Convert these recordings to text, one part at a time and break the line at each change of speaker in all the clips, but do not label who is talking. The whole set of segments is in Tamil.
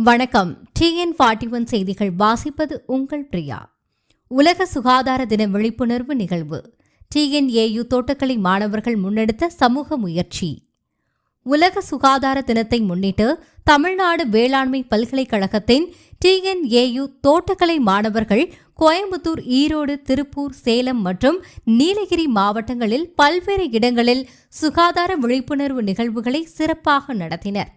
வணக்கம். டிஎன் ஃபார்ட்டி ஒன் செய்திகள் வாசிப்பது உங்கள் பிரியா. உலக சுகாதார தின விழிப்புணர்வு நிகழ்வு. டிஎன்ஏயு தோட்டக்கலை மாணவர்கள் முன்னெடுத்த சமூக முயற்சி. உலக சுகாதார தினத்தை முன்னிட்டு தமிழ்நாடு வேளாண்மை பல்கலைக்கழகத்தின் டிஎன்ஏயு தோட்டக்கலை மாணவர்கள் கோயம்புத்தூர் ஈரோடு திருப்பூர் சேலம் மற்றும் நீலகிரி மாவட்டங்களில் பல்வேறு இடங்களில் சுகாதார விழிப்புணர்வு நிகழ்வுகளை சிறப்பாக நடத்தினர்.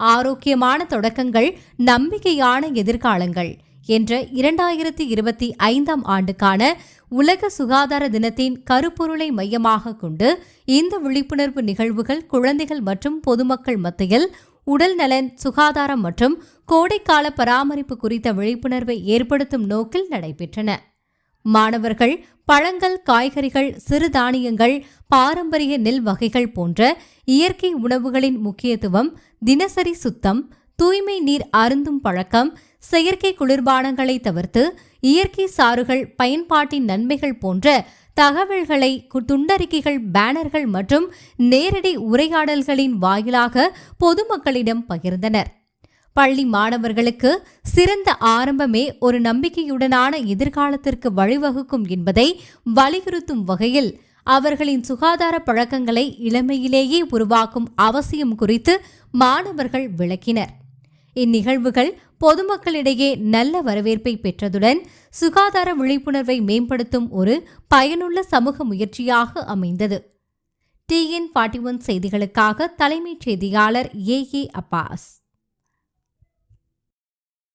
ஆரோக்கியமான தொடக்கங்கள் நம்பிக்கையான எதிர்காலங்கள் என்ற இரண்டாயிரத்தி இருபத்தி ஐந்தாம் ஆண்டுக்கான உலக சுகாதார தினத்தின் கருப்பொருளை மையமாக கொண்டு இந்த விழிப்புணர்வு நிகழ்வுகள் குழந்தைகள் மற்றும் பொதுமக்கள் மத்தியில் உடல் நலன் சுகாதாரம் மற்றும் கோடைக்கால பராமரிப்பு குறித்த விழிப்புணர்வை ஏற்படுத்தும் நோக்கில் நடைபெற்றன. மாணவர்கள் பழங்கள் காய்கறிகள் சிறுதானியங்கள் பாரம்பரிய நெல் வகைகள் போன்ற இயற்கை உணவுகளின் முக்கியத்துவம் தினசரி சுத்தம் தூய்மை நீர் அருந்தும் பழக்கம் செயற்கை குளிர்பானங்களை தவிர்த்து இயற்கை சாறுகள் பயன்பாட்டின் நன்மைகள் போன்ற தகவல்களை துண்டறிக்கைகள் பேனர்கள் மற்றும் நேரடி உரையாடல்களின் வாயிலாக பொதுமக்களிடம் பகிர்ந்தனர். பள்ளி மாணவர்களுக்கு சிறந்த ஆரம்பமே ஒரு நம்பிக்கையுடனான எதிர்காலத்திற்கு வழிவகுக்கும் என்பதை வலியுறுத்தும் வகையில் அவர்களின் சுகாதார பழக்கங்களை இளமையிலேயே உருவாக்கும் அவசியம் குறித்து மாணவர்கள் விளக்கினர். இந்நிகழ்வுகள் பொதுமக்களிடையே நல்ல வரவேற்பை பெற்றதுடன் சுகாதார விழிப்புணர்வை மேம்படுத்தும் ஒரு பயனுள்ள சமூக முயற்சியாக அமைந்தது. டிஎன் ஃபார்ட்டி ஒன் செய்திகளுக்காக தலைமைச் செய்தியாளர் ஏ ஏ அப்பாஸ்.